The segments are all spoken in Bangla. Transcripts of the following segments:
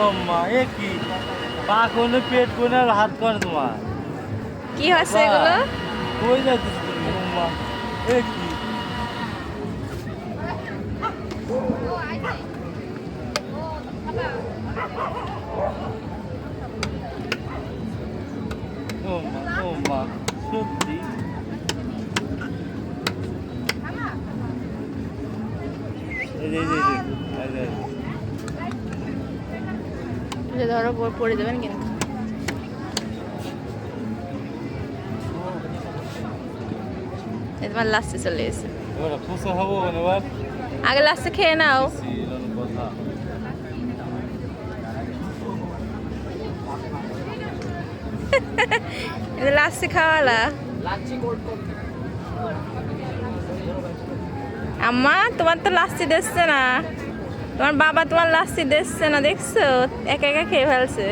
ও মা এ কি? পা কোনে পেট কোনে আর হাত কোনে তোমার। কি এগুলো? কই যাচ্ছিস তুমি ও মা এ কি? ও মা ও মা সত্যি এই এই এই এই যে ধরো পড়ে- যাবেন কিন্তু। তোমার লাস্টে চলে এসে। আগে লাস্টে খেয়ে নাও। লাস্টে খাওয়ালা। আম্মা তোমার তো লাস্টি দিচ্ছে না। তোমার বাবা তোমার লাস্টি দিচ্ছে না? দেখছ? একা একা খেয়ে ফেলছে।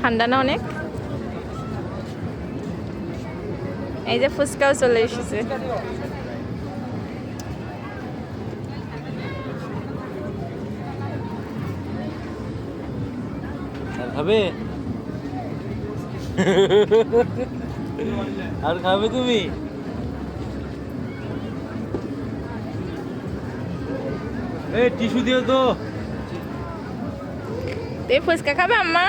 ঠান্ডা না অনেক? এই যে ফুচকাও চলে এসেছে। খাবে? আর খাবে তুমি? এই টিস্যু দিও তো। এই ফুচকা খাবে আম্মা?